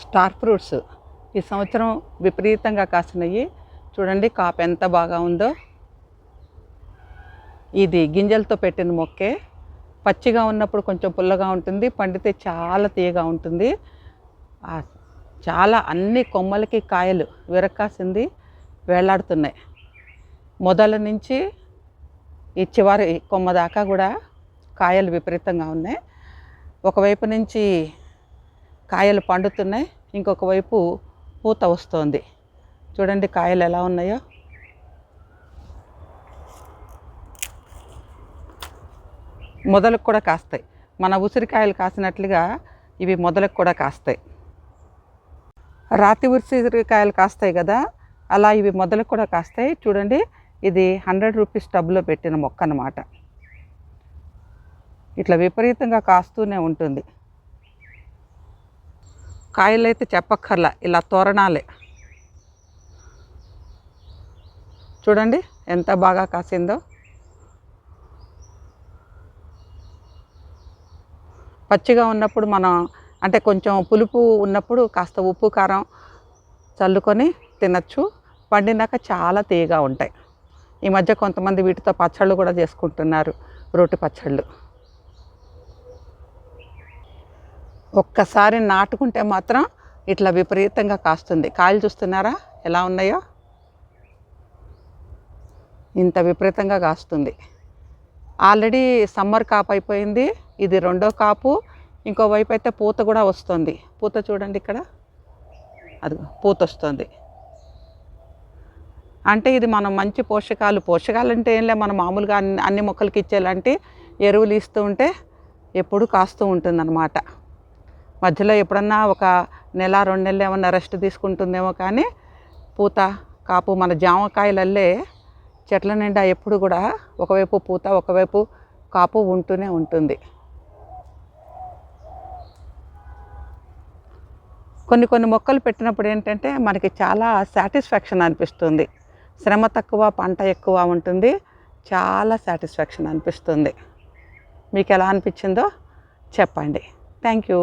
Star fruits ఈ సంవత్సరం విపరీతంగా కాసినవి చూడండి కాపు ఎంత బాగా ఉందో. ఇది గింజలతో పెట్టిన మొక్కే. పచ్చిగా ఉన్నప్పుడు కొంచెం పుల్లగా ఉంటుంది పండితే చాలా తీయగా ఉంటుంది. చాలా అన్ని కొమ్మలకి కాయలు విరక్కాసింది వేలాడుతున్నాయి. మొదల నుంచి ఈ చివరి కొమ్మ దాకా కూడా కాయలు విపరీతంగా ఉన్నాయి. ఒకవైపు నుంచి కాయలు పండుతున్నాయి. ఇంకొక వైపు పూత వస్తోంది. చూడండి కాయలు ఎలా ఉన్నాయో. మొదలకు కూడా కాస్తాయి. మన ఉసిరికాయలు కాసినట్లుగా ఇవి మొదలకు కూడా కాస్తాయి. రాతి ఉసిరికాయలు కాస్తాయి కదా అలా ఇవి మొదలకు కూడా కాస్తాయి. చూడండి ఇది హండ్రెడ్ రూపీస్ టబ్లో పెట్టిన మొక్క అన్నమాట. ఇట్లా విపరీతంగా కాస్తూనే ఉంటుంది. కాయలు అయితే చెప్పక్కర్లా ఇలా తోరణాలే. చూడండి ఎంత బాగా కాసిందో. పచ్చిగా ఉన్నప్పుడు మనం అంటే కొంచెం పులుపు ఉన్నప్పుడు కాస్త ఉప్పు కారం చల్లుకొని తినచ్చు. పండినాక చాలా తీయగా ఉంటాయి. ఈ మధ్య కొంతమంది వీటితో పచ్చళ్ళు కూడా చేసుకుంటున్నారు రోటి పచ్చళ్ళు. ఒక్కసారి నాటుకుంటే మాత్రం ఇట్లా విపరీతంగా కాస్తుంది. కాయలు చూస్తున్నారా? ఎలా ఉన్నాయో? ఇంత విపరీతంగా కాస్తుంది. ఆల్రెడీ సమ్మర్ కాపు అయిపోయింది. ఇది రెండో కాపు. ఇంకోవైపు అయితే పూత కూడా వస్తుంది. పూత చూడండి ఇక్కడ. అది పూత వస్తుంది. అంటే ఇది మనం మంచి పోషకాలు. పోషకాలు అంటే ఏంలే మనం మామూలుగా అన్ని అన్ని మొక్కలకి ఇచ్చేలాంటి ఎరువులు ఇస్తూ ఉంటే ఎప్పుడు కాస్తూ ఉంటుందన్నమాట. మధ్యలో ఎప్పుడన్నా ఒక నెల రెండు నెలలు ఏమన్నా రెస్ట్ తీసుకుంటుందేమో కానీ పూత కాపు మన జామకాయలల్లే చెట్ల నిండా ఎప్పుడు కూడా ఒకవైపు పూత ఒకవైపు కాపు ఉంటూనే ఉంటుంది. కొన్ని కొన్ని మొక్కలు పెట్టినప్పుడు ఏంటంటే మనకి చాలా సాటిస్ఫాక్షన్ అనిపిస్తుంది. శ్రమ తక్కువ పంట ఎక్కువ ఉంటుంది. చాలా సాటిస్ఫాక్షన్ అనిపిస్తుంది. మీకు ఎలా అనిపించిందో చెప్పండి. Thank you.